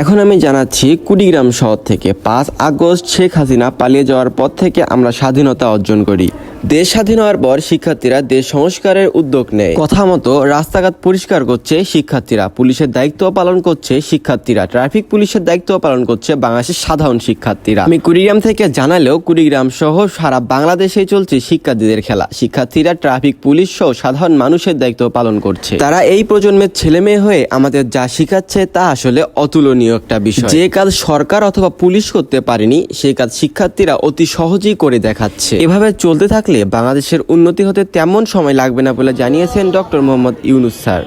এখন আমি জানাচ্ছি কুড়িগ্রাম শহর থেকে পাঁচ আগস্ট শেখ হাসিনা পালিয়ে যাওয়ার পর থেকে আমরা স্বাধীনতা অর্জন করি। দেশ স্বাধীন হওয়ার পর শিক্ষার্থীরা দেশ সংস্কারের উদ্যোগ নেয়। কথা মতো রাস্তাঘাট পরিষ্কার করছে শিক্ষার্থীরা। পুলিশের দায়িত্ব পালন করছে শিক্ষার্থীরা। ট্রাফিক পুলিশের দায়িত্ব পালন করছে বাংলাদেশের সাধারণ শিক্ষার্থীরা। আমি কুড়িগ্রাম থেকে জানালেও কুড়িগ্রাম সহ সারা বাংলাদেশে চলছে শিক্ষার্থীদের খেলা। শিক্ষার্থীরা ট্রাফিক পুলিশ সহ সাধারণ মানুষের দায়িত্ব পালন করছে। তারা এই প্রজন্মের ছেলে মেয়ে হয়ে আমাদের যা শিখাচ্ছে তা আসলে অতুলনীয় একটা বিষয়। যে কাজ সরকার অথবা পুলিশ করতে পারেনি সেই কাজ শিক্ষার্থীরা অতি সহজেই করে দেখাচ্ছে। এভাবে চলতে থাকলে বাংলাদেশের উন্নতি হতে তেমন সময় লাগবে না বলে জানিয়েছেন ডক্টর মোহাম্মদ ইউনুস স্যার।